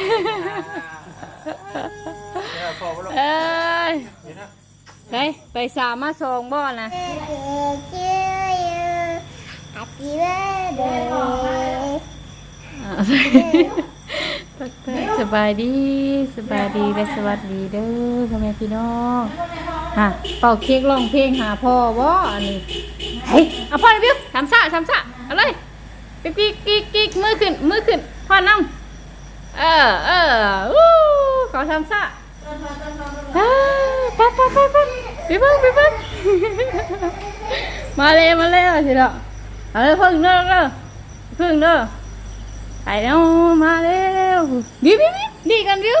เนี่ยพอบ่ลงเอ้ยเดี๋ยวนะไปไปสามมาส่งบ่นะ Happy birthday อ่าสบายดีสบายดีและสวัสดีเด้อพ่อแม่พี่น้องฮะเป่าเค้กร้องเพลงหาพ่อบ่อันนี้เฮ้ยเอาพ่อเลยบิวทำซะทำซะเอาเลยปิ๊กปิ๊กกิ๊กกิ๊กมือขึ้นมือขึ้นพ่อน้อง เออเอออู้ขอทำซะเอ้ยไปไปไปไปไปเบิ่งปเบิ่งมาเลยมาเลยสิเนาะเอาเลยพึ่งเด้อเด้อพึ่งเด้อไปแล้วมาเร็วบิวบิวบิวดีกันบิว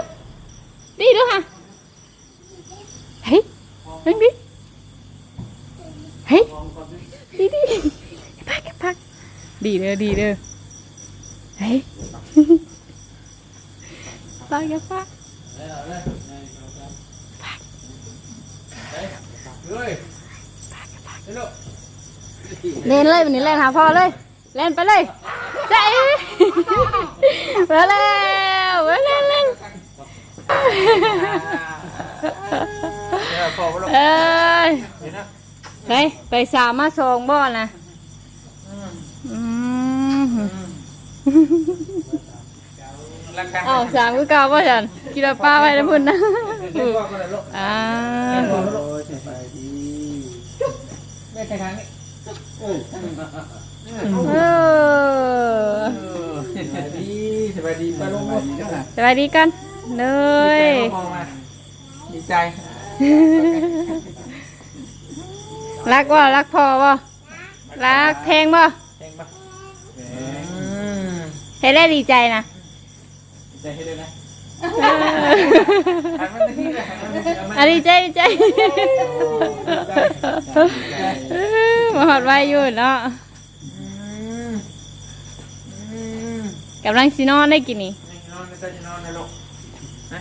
ดีด้วยฮะเฮ้ยนั่งดิเฮ้ยดีดีพักพักดีเด้อดีเด้อเฮ้ย พักอย่าพักเฮ้ยเดี๋ยวลูกเล่นเลยวันนี้เล่นหาพ่อเลย เล่นไปเลยใจมาแล้วมาเล่นเล่นเนี่ยพอบ่ลงเอ้ยเดี๋ยวนะไปไปสามมาส่งบ่นะอืมอืม รักกันอ้าวสามก็เก่าป่ะฉันกินแล้วป้าไปแล้วพุ่นนะเดี๋ยวพ่อก็ได้ลูกอ่าโอ้ยสบายดีแม่ใครทางนี้เออเออสบายดีสบายดีไปลงมาดีนะสวัสดีกันเลดียใจมองมาดีใจรักว่ารักพ่อบ่รักเพลงบ่แพงปะอืมเฮ็ดได้ดีใจนะดี ใจให้ด้วยนะเออหันมาที่นี่เลยหันมาที่นี่เอามาอะดีใจดีใจเออมาหอดไว้อยู่เนาะอืมอืมกำลังสินอนได้กินนี่นี่นอนไม่ใช่จะนอนนะลูกนะ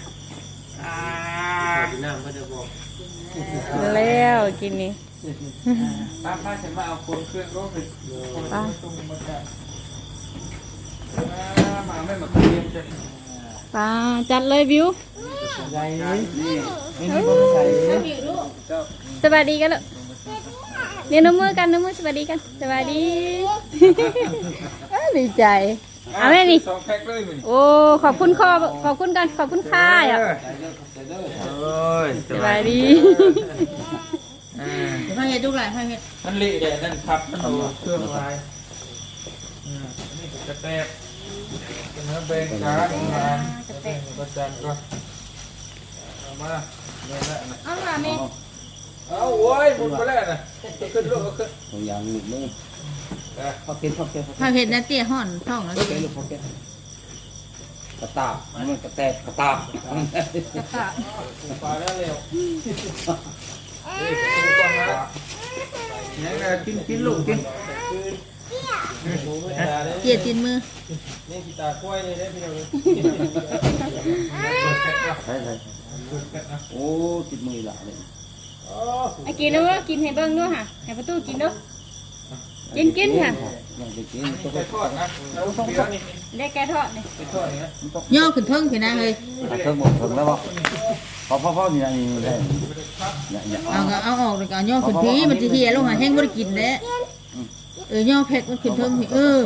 อ่าน้ำก็จะบอกแล้วกินนี่ป้าป้าฉันมาเอาคนเครื่องรถไปคนรถตรงมาจากมาไม่มาเตรียมจะ ปลาจัดเลยวิวใหญ่นี่นี่นี่ผมใส่สวัสดีกันเลยเรียนน้ำมือกันน้ำมือสวัสดีกันสวัสดีเอ้ยดีใจเอาแม่นี่สองแพ็คเลยมึงโอ้ขอบคุณขอบขอบคุณกันขอบคุณค่าอะโอ้ยสบายดีอ่าพ่อเฮ็ดทุกหลายพ่อเฮ็ดมันเละเดี๋ยวนั่นครับมันเอาเครื่องลายอืมนี่กระแตกเป็ นเนื้อเบงการงานกระแตกกระจันก็เอามาเนี่ยแหละนะเอาล่ะแม่เอาโว้ยหมุนไปแล้วนะขึ้นลูกเอาขึ้นตัวอย่างหนึ่งนึงเออพอกินพอกินพอพ่อเฮ็ดนะเตี้ยห่อนท้องแล้วกินลูกพอกินกระตาบมันกระแตกกระตาบปลาแล้วเร็วเฮ้ยดูก่อนนะเนี่ยนะกินกินลูกกิน เตี้ยตินมือนี่กีตาร์กล้วยเลยได้พี่เราเลยใช่ใช่โอ้ติดมือละเลยไอ้กินด้วยกินให้เบิ้งด้วยค่ะให้ประตูกินด้วยกินกินค่ะยังจะกินไปทอดนะแล้วเปียนี่ได้แกทอดเลยไปทอดนี่นะย่อขึ้นเทิงพี่นะเฮ้ยเพิ่มหมดเพิ่มแล้วบ่พอพอพอนี่นี่ได้เนี่ยเนี่ยเอาก็เอาออกเลยก็เอาย่อขึ้นพี่มันจะเหี่ยลงหาแห้งบ่ได้กินเด้ เออย่อแพ็คมันขึ้นเทิงพี่เออ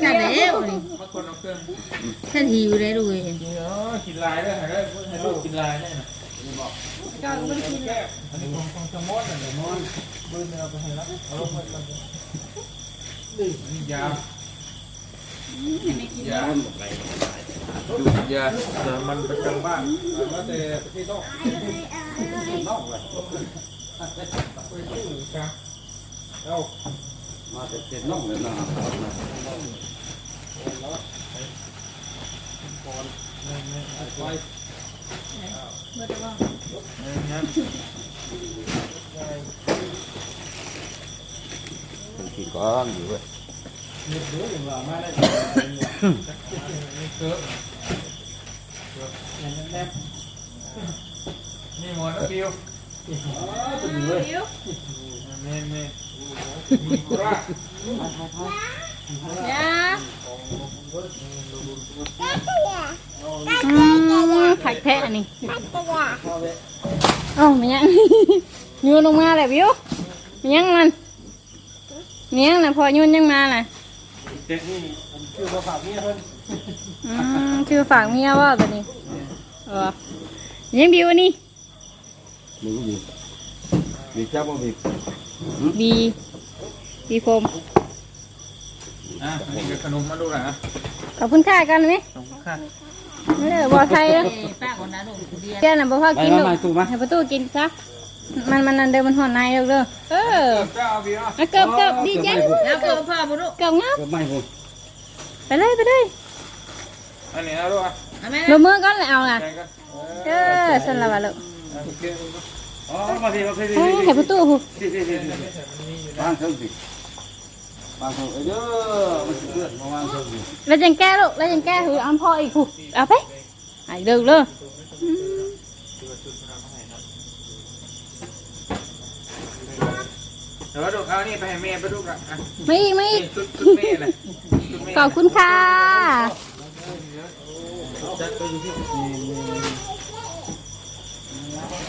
ใช่แล้วนี่มาคนหิวได้ด้วยกินเนาะกินลายด้วยให้ได้ให้ลูกกินลายได้นะก็ไม่กินแก้อันนี้ของของชะมดอะเดี๋ยวมอนเบิ้ลเอาไปให้แล้วเอาลงไปนี่ยายาดูยาแต่มันประจำบ้านมาแต่ประเทศนอกนอกเลยไปซื้อครับ เอามาแต่เจ็ดน้องเลยนะไปงั้นเป็นกี่ก้อนอยู่เว้ยนี่เดี๋ยวอย่างว่ามาได้นี่เกิดนี่หมดแล้วบิวตัวอยู่เลยแม่แม่มีกุระยาอืม ผักแทะนี่เอ้ามันยังโยนลงมาแหละวิวมันยังมันมันยังนะพอโยนยังมาน่ะชื่อมาฝากเมียเพิ่นอืมคือฝากเมียว่าแบบนี้เออยังบิวอันนี่หนึ่งบีบบีบเจ้าบ่บีบ บีบีโฟมอะนี่คือขนมมาดูหน่อยอะขอบคุณค่ากันไหมขอบคุณค่ะไม่ได้บอไทยแล้วเอ้ยป้าคนนั้นลูกเดียวแกน่ะบอกว่าไปกินมาลูกมาตู้มาให้ประตูกินซะมันมันนั่นเดิมมันห่อนในเด้อเด้อเออเจ้าเบียร์เอาเกิบเกิบดีใจแล้วเกิดพ่อบุรุษเกิบงับก็ไม่พูดไปเลยไปเลยอันนี้เอาด้วยเอาไหมลงมือก่อนเลยเอาล่ะแข่งกันเออสันละวะลูก โอเค อ๋อมาสิมาสิเอ้ยให้ประตูหูสิสิสิวางเถิงสิวางเถิงเอ้ยเด้อมันสิเลือดมาวางเถิงสิแล้วจังแก้ลูกแล้วจังแก้หูเอาพ่ออีกหูเอาไปไอ้เด้อเลยเดี๋ยวดูเอานี่ไปให้เมียไปดูกันอะไม่อีกไม่อีนี่กชุดชุดเมียเลยชุดเมียขอบคุณค่ะจัดไปอยู่ที่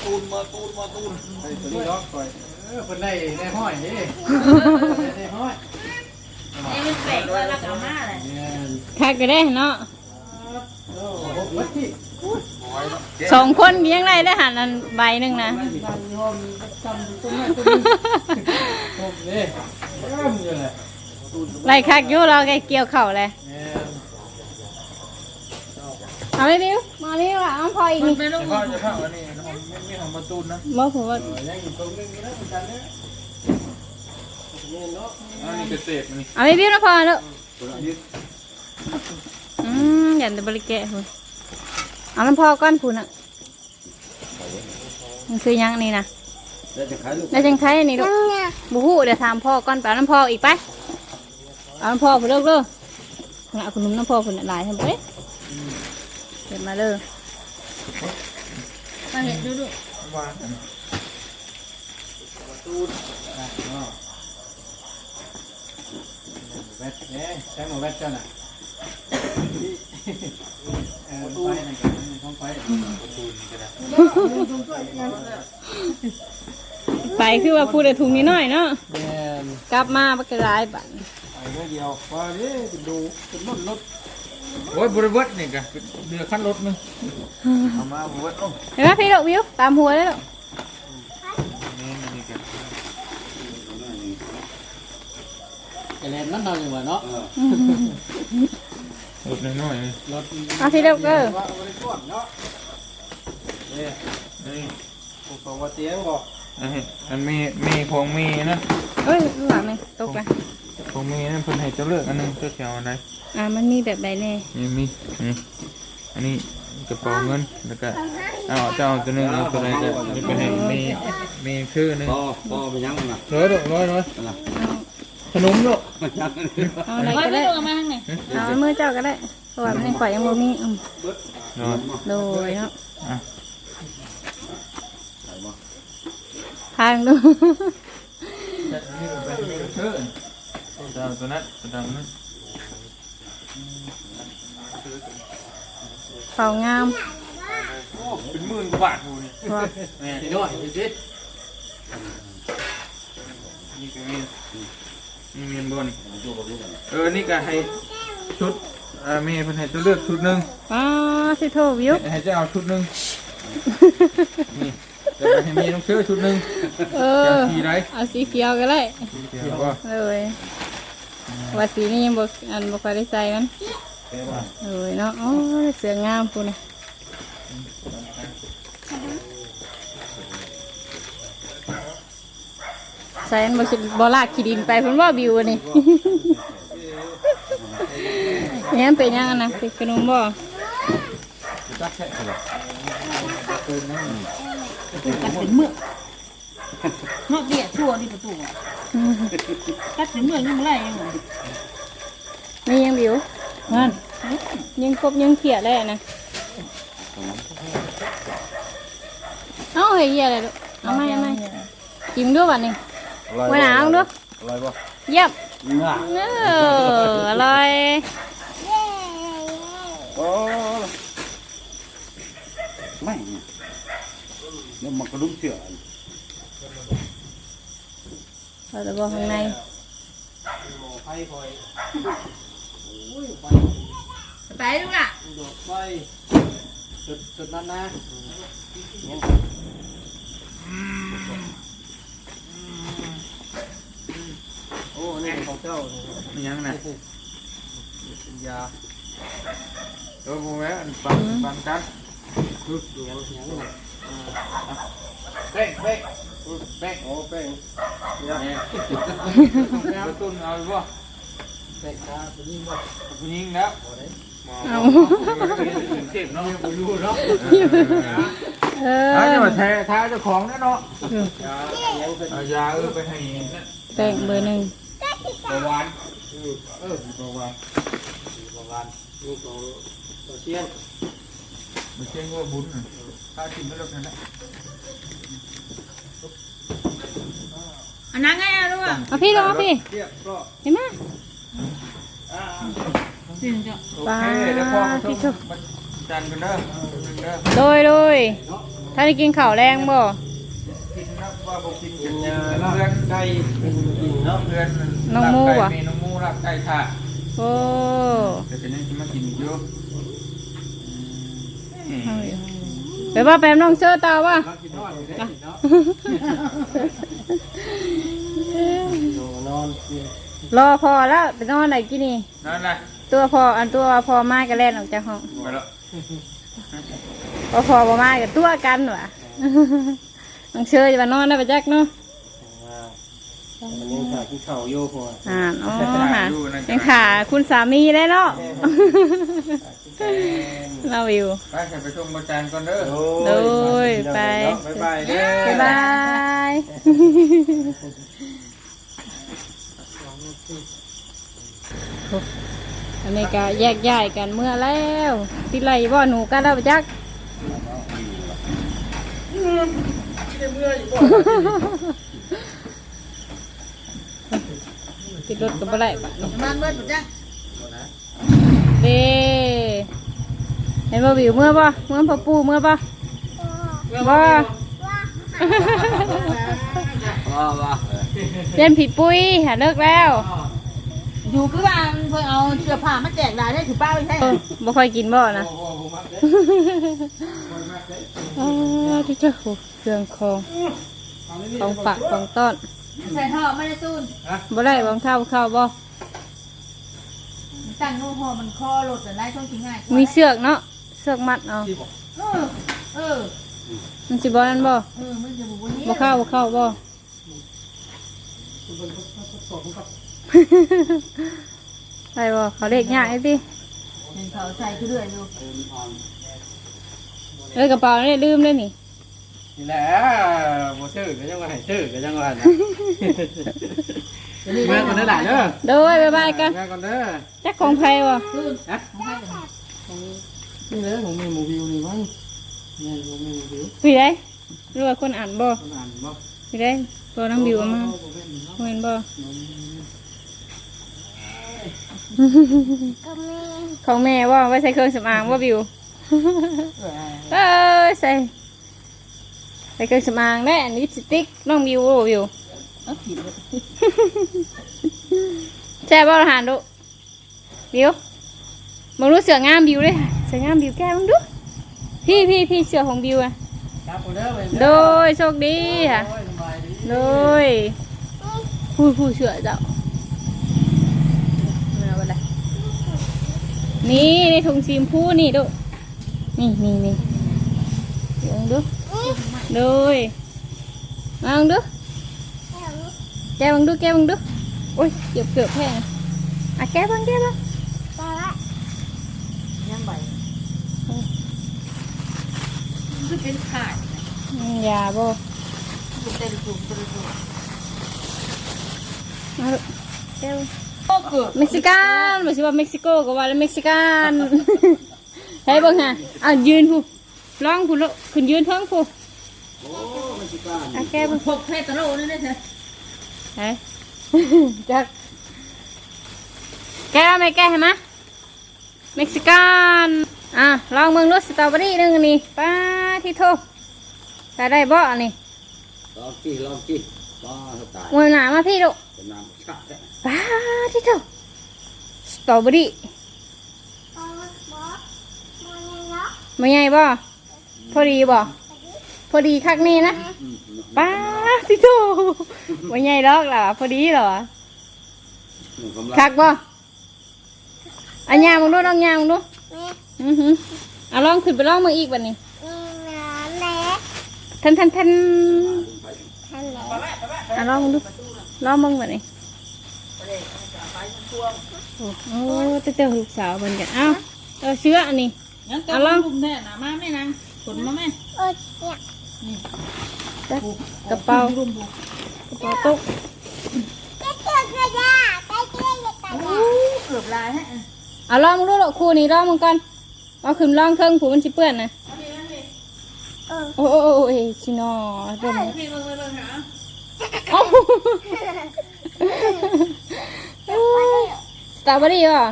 ตูนมาตูนมาตูนไอ้ตัวนี้ล็อกก่อยเออเพิ่นได้ได้ห้อยนี่ได้ห้อยไอ้มันแปลกว่าเราเอามาเลยเนี่ยคักก็ได้เนาะโอ้โหวัดที่สองคนยังได้ได้หันอันใบหนึ่งนะนั่งอยู่ห้องจำตรงนั้นตรงนี้โอ้นี่เริ่มอยู่เลยไล่คักอยู่เราแกเกี่ยวเข่าเลยเนี่ยเอาเลยดิวมาเลยว่ะเอาพออีกมันนี่ไปลูกพ่อจะเข้าอันนี้ของ ไม่ไม่ของประตูนะบอกผมว่ายังอยู่ตรงนี้นะคุณจันเนี่ยนี่เนาะอันนี้เศษนี่เอาเลยดิวนะพอแล้วตัวนี้อืมอย่าแต่บริแกะคุณเอาน้ำพอก้อนคุณอะมันคือยังนี่นะแล้วจะขายลูกแล้วจังไทยนี่ลูกบูฮู้เดี๋ยวถามพ่อก้อนไปเอาน้ำพออีกไปเอาน้ำพอผมเลิกเลิกคุณเอาคุณนุ่มน้ำพอคุณหลายทำไปเก็บมาเลยมา เห็นดูดูวางแวดเนี่ยใช้หมอแวดเจ้าน่ะเออไฟนั่นกันท้องไฟไปคือว่าพูดแต่ถุงนิดหน่อยเนาะแม่นกลับมาบักกะลายบัดไอ้เมื่อเดียวว่านี่เป็นดูเป็นรถรถ โอ้ยบริวัตนี่กะเดือขั้นรถนึงเอามาบริวัตโอ้เห็นไหมพี่ดอกวิวตามหัวเลยลูกนี่นี่กะกระเลนนั่นเราอย่างวะเนาะรถน้อยๆนี่รถเอาพี่ดอกเออว่าบริสุทธิ์เนาะนี่นี่ผมบอกว่าเตียงบอกอันนี้อันมีมีของมีนะเอ้ยลูกหลานนี่ตกไป ของมีนั่นเพิ่นให้เจ้าเลือกอันนึงเจ้าเขียวอันไหนอ่ามันมีแบบใดแน่นี่มีนี่อันนี้กระเป๋าเงินแล้วก็เอาเจ้าตัวหนึงเอาตัวไหนก็นี่ไปให้มีมีชื่อหนึงพ่อพ่อไปยังมันนะร้อยดอกร้อยร้อยขนมดอกมันยังเอาอะไรคอยก็ไม่ได้ลูกเอามาข้างในเอามือเจ้าก็ได้เพราะว่ามันยังข่อยยังบ่มีอืมร้อยโดยเนาะอะทางดูเจ้านี่ไปมีชื่อเจ้าตัวนั้นตัวนั้นเป่างามโอ้เป็นหมื่นกว่าบาทกูนี่ว่าแม่ทีน้อยทีนี่ก็มีนี่มีบนเออนี่ก็ให้ชุดเอ่อมีเพิ่นให้เจ้าเลือกชุดหนึงอ๋อสิโทวิวให้เจ้าเอาชุดหนึงนี่แต่ให้มีต้องซื้อชุดหนึงเอเจ้าอสีไรเอาสีเขียวก็ได้เขียวว่าเลย ว่าสีนี้ยังบ่อันบ่ค่อยได้ใส่มันเลยเนาะโอ้ยเสืองามปูนี่ใส่อันบ่สิบ่ลากขี้ดินไปเพิ่นว่าบิวอันนี้เนี่ยเป็นยังอันนะเป็นขนมบ่จักแค่ไหนกัดเป็นเมือกเนาะเบี้ยชั่วที่ประตู อะกัดเป็นเมือกยังไรยังไงนี่ยังบิวนั่นยังกบยังเขียดเลยอะนะเอาเฮ้ยเหี้ยอะไรลูกเอาไหมเอาไหมจิ้มด้วยวันนี้อร่อยวันหนาวด้วยอร่อยป่ะเยี่ยมน่ะเอออร่อยโอ้ไม่เนี่ยเดี๋ยวมันกระดุมเสือ เราจะบอกข้างในไฟคอยไปลูกอะดอกไฟสุดสุ ดนั้นนะโอ้นี่ของเจ้ามันยังไงเป็นยาเออผมแม่อันปันปันกันคือยังยังไงเป้งเป้งเป้งโอ้เป้งเนี่ยแล้วตุ้นเอาบ่เป้งขาผู้หญิงบ่ผู้หญิงแล้วเอาเจ็บเนาะไปดูเนาะเอถ้าจะอมาแท้ท้าเจ้าของแน่เนาะเอายาเออไปให้แป้งเบอร์หนึ่งเบาหวานเออเออเบาหวานเบาหวานลูกของตัวเชียงมันเชียงว่าบุญถ้ากินไม่ลดนั่นแหละ อันนั้นไงอะลูกอะมาพี่ลงมาพี่ เรียบร้อยเห็นไหมจริงจ้ะโอเคเดี๋ยวพอมาชมมันจันกันเด้อหนึ่งเด้อโดยโดยถ้าได้กินข้าวแรงบ่กินนะว่าบอกกินกินเพื่อนไก่เนาะเพื่อนมีน้องมูรักไก่ค่ะโอ้เดี๋ยวจะนี่จะมากินอีกเยอะเอาอยู่ ไปว่าแปมน้องเสื้อตาว่ะกินนอนเนารอพอแล้วไปนอนไหนกินนี่ นั่นแหละตัวพออันตัวพอมาก็แล่นออกจากห้องไปแล้วพอพอมากับตัวกันว่ะน้องเชื่อจะมานอนได้ปะจักเนาะมันยังขาที่เข่าโยพออ่าอ๋อค่ะยังขาคุณสามีได้เนาะ เราอยู่ไปใส่ไปชมประจานก่อนเด้อโดยไปบ๊ายบายเด้อบ๊ายบายอันนี้ก็แยกย้ายกันเมื่อแล้วติดไรบ่หนูกันแล้วปะจักติดรถกับอะไรปะนี่มันเบิดจ้ะ เห็นบ่วิวเมื่อบ่เมื่อพ่อปู่เมื่อบ่บ่ว้าวว้าเล่นผิดปุ้ยหาเลิกแล้ว อยู่คือว่าเพิ่งเอาเสื้อผ้ามาแจกได้ได้ถือป้าไว้ใช่เออบ่ค่อยกินบ่นะโอ้โหมักเด้เออที่เจ้าโหเครื่องของของฝากของต้อนใส่ท่อไม่ได้ตู้นบ่ได้บางเท่าเข้าบ่ตั้งโน้ห่อมันคอหลุดแต่ได้ช่องจริงง่ายมีเสือกเนาะ เสือกมัดเอาเออ เออ มันสิบ่นั่นบ่เออ มันจะบุญนี้บ่เข้าบ่เข้าบ่ไปบ่เขาเด็กยากไอ้ติเห็นเขาใส่คือเรื่อยอยู่เอ้ยกระเป๋านี่ลืมเลยนี่นี่แหละบ่ซื้อก็ยังว่าให้ซื้อก็ยังว่านะเมื่อก่อนได้หลายเด้อโดยบ๊ายบายกันเมื่อก่อนเด้อจักของไผบ่ฮะ นี่เลยผมมีหมูวิวนี่มั้งนี่ผมมีหมูวิวพี่ได้รู้ว่าคนอ่านบ่คนอ่านบ่พี่ได้ตัวน้องบิวเอามาเห็นบ่ของแม่ว่าไว้ใส่เครื่องสำอางว่าบิวเอ้ยใส่ใส่เครื่องสำอางได้อันนี้ลิปสติกน้องบิวโอ้บิวเอาผิดเลยแช่บ่อาหารดูบิว มึงรู้เสืองามบิวเลยเสืองามบิวแก้มึงดูพี่พี่พี่เสือของบิวอะครับผมเด้อไปโดยโชคดีค่ะสบายดีโดยผู้ผู้เสือเจ้ามาบ่ได้นี่ในถุงซีมพูนี่ดูนี่นี่นี่เดี๋ยวดูโดยมาลองดูแกบังดูแกบังดูโอ้ยเกือบเกือบแพ้นะอะแกบังแกบังยัง ใบคือเป็นขาดอืมอย่าบ่ถูกเต็มถูกเต็มถูกมาดูแกบังโอ้เกือบเม็กซิกันไม่ใช่ว่าเม็กซิโกก็ว่าแล้วเม็กซิกันเฮ้ยเบิ่งฮะอะยืนผู้ลองผู้โลขึ้นยืนเพิ่งผู้อะแกเบิ่งพกเพชรตะโลนี่ได้เถอะเฮ้ยจักแกะเอาไหมแกะให้มาเม็กซิกัน อะลองเมืองรสสตรอเบอรี่หนึงอันนี่ป้าที่โทใส่ได้บ่อันนี้ลองจี้ลองจี้ว้าสตายมวยหนามาพี่ลูกเป็นน้ำชาติป้าที่โทสตรอเบอรี่มาใหญ่บ่พอดีบ่พอดีคักนี่นะอืมป้าที่โทมาใหญ่ดอกล่ะพอดีเหรอหนึ่งกำลังคักบ่อันยางมึงดูลองยางมึงดู อือหือเอาลองขึ้นไปลองมึงอีกบัดนี้ทันทันทันเอาลองมึงดูลองมึงบัดนี้โอ้โหเจ้าลูกสาวเหมือนกันเอ้าเอาเชื้ออันนี้ งั้นก็เอาลองลุมแน่นะมาแม่นางขนมาแม่กระเป๋าลุมบุกกระเป๋าตุ๊กเกือบลายฮะเอาลองมึงดูหรอกครูนี่ลองมึงก่อน เอาขึ้นลองเครื่องผูมันสิเปื้อนนะโอ้โอ้โอ้โอ้เอ้ยชินอเดินพี่เบิ่งเบิ่งเบิ่งหาเอ้าสตรอเบอรี่ป่ะ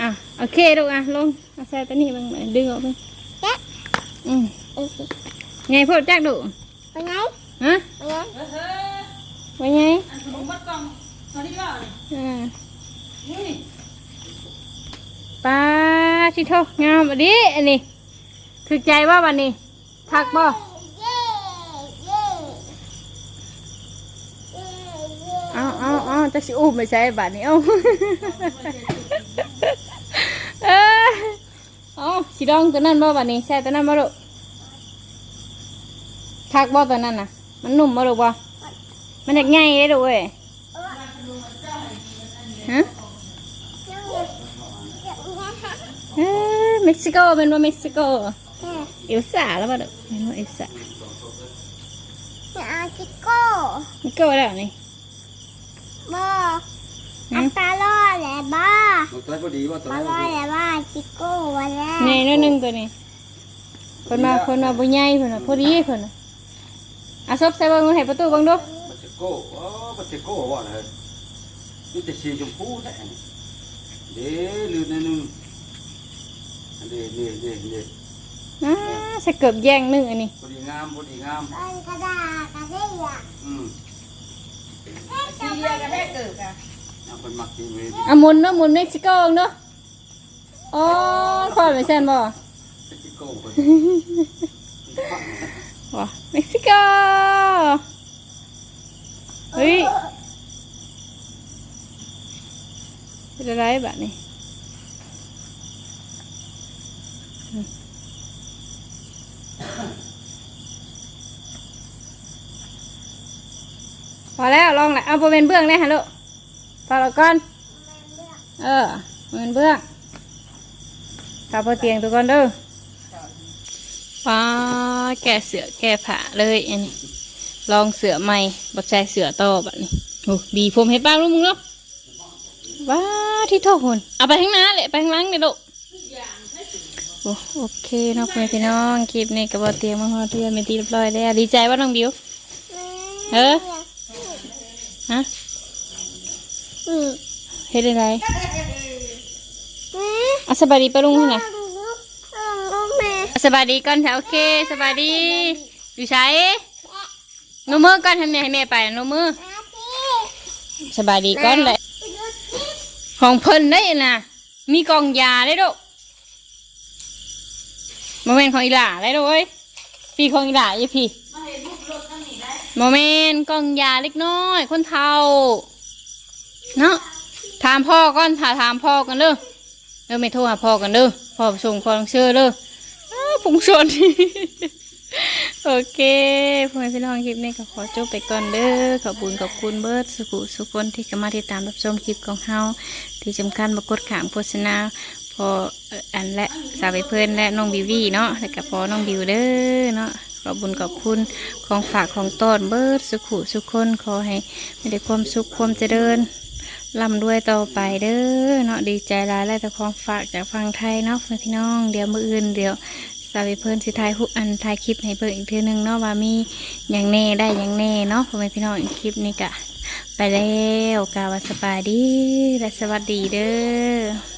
อะโอเคลูกอะลงเอาใส่ตัวนี้มึงดึงออกไปอืมไงพูดจักดูฮะว่าไงอันขนมบัดกล่องตอนนี้ก็นี่ อ่า นี่ ปลาชิโทงามอันนี้อันนี้ถึกใจว่าวันนี้ทักบ่เอาเอาเอาจะสิอุ้มไม่ใช่บัดนี้เอาเออเอาสีดองตัวนั้นบ่บัดนี้ใช่ตัวนั้นบ่ลูกทักบ่ตัวนั้นน่ะ มันนุ่มบ่ลูกบ่มันอยากใหญ่เลยลูกเว้ยฮะ เอ้ยเม็กซิโกเป็นว่าเม็กซิโกเอลซ่าแล้วป่ะเด็กเป็นว่าเอลซ่าเม็กซิโกแล้วนี่มันใช้พอดีว่าตัวนี้นี่นิดนึงตัวนี้คนมาคนมาบุญใหญ่คนน่ะพอดีคนน่ะอาซบใส่เบังให้ประตูเบังดูปัจเจโก้โอ้ปัจเจโก้ว่าอะไรนี่แต่สีชมพูแท้เด้ลืมนิดนึง เด้เด้เด้เด้อ่าใส่เกือบแย่งหนึงอันนี้พอดีงามพอดีงามอืมทีเดียวก็ได้เกิดอะเอาเป็นมักทีเวทอะหมุนเนาะหมุนเม็กซิโกเนาะอ๋อคอยไม่แซนบ่ปัจเจโก้คนว้าเม็กซิโกเฮ้ยเป็นอะไรแบบนี้ พอแล้วลองแหละเอาโบเป็นเบื้องเลยฮะลูกพอแล้วก่อนเออโบเป็นเบื้องตาพอเตียงตัวก่อนเด้อป้าแกะเสือแกะผ้าเลยอันนี้ลองเสือใหม่บักใจเสือต่อแบบนี้โอ้บีผมเห็นบ้ารู้มึงเนาะว้าที่โทษคนเอาไปข้างหน้าเลยไปข้างหลังเลยลูก โอ้โอเคเนาะเพื่อนพี่น้องคลิปนี้กับบอเตียงมาฮอดเทือนเป็นที่เรียบร้อยแล้วดีใจว่าน้องบิวเออฮะเฮ็ดอะไรอะสบายดีปะลุงที่ไหนอะสบายดีก่อนค่ะโอเคสบายดีอยู่ใช้หนูมือก่อนทำไงให้แม่ไปหนูมือสบายดีก่อนเลยของเพิ่นได้น่ะมีกองยาได้ด้วย โมเมนต์ของอีหล่าได้ด้วยพี่ของอีหล่าอย่พี่โมเมนต์กลองยาเล็กน้อย คนเทาเนาะถามพ่อก่อนถาถามพ่อกันเด้อเด้อไม่โทรหาพ่อกันเด้อพ่อส่งความเชื่อเด้ออ้าวผงชนโอเคพ่อแม่พี่น้องคลิปนี้ก็ขอจบไปก่อนเด้อขอบคุณขอบคุณเบิร์ดสุขุสุคนที่เข้ามาติดตามรับชมคลิปของเฮาที่สำคัญมากดขามโฆษณา พออันและสาวไปเพื่อนและน้องบิววี่เนาะแล้วก็พอน้องบิวเด้อเนาะขอบุญขอบคุณของฝากของต้นเบิร์ดสุขุสุขคนขอให้มีแต่ความสุขความเจริญร่ำรวยต่อไปเด้อเนาะดีใจหลายและแต่ของฝากจากฟังไทยเนาะพี่น้องเดี๋ยวมืออื่นเดี๋ยวสาวไปเพิ่นสิทายหุอันทายคลิปให้เบิ่งอีกเทือนึงเนาะว่ามีอย่างแน่ได้อย่างแน่เนาะพ่อแม่พี่น้องคลิปนี้กะ ไปแล้วกาวาสบายดีและสวัสดีเด้อ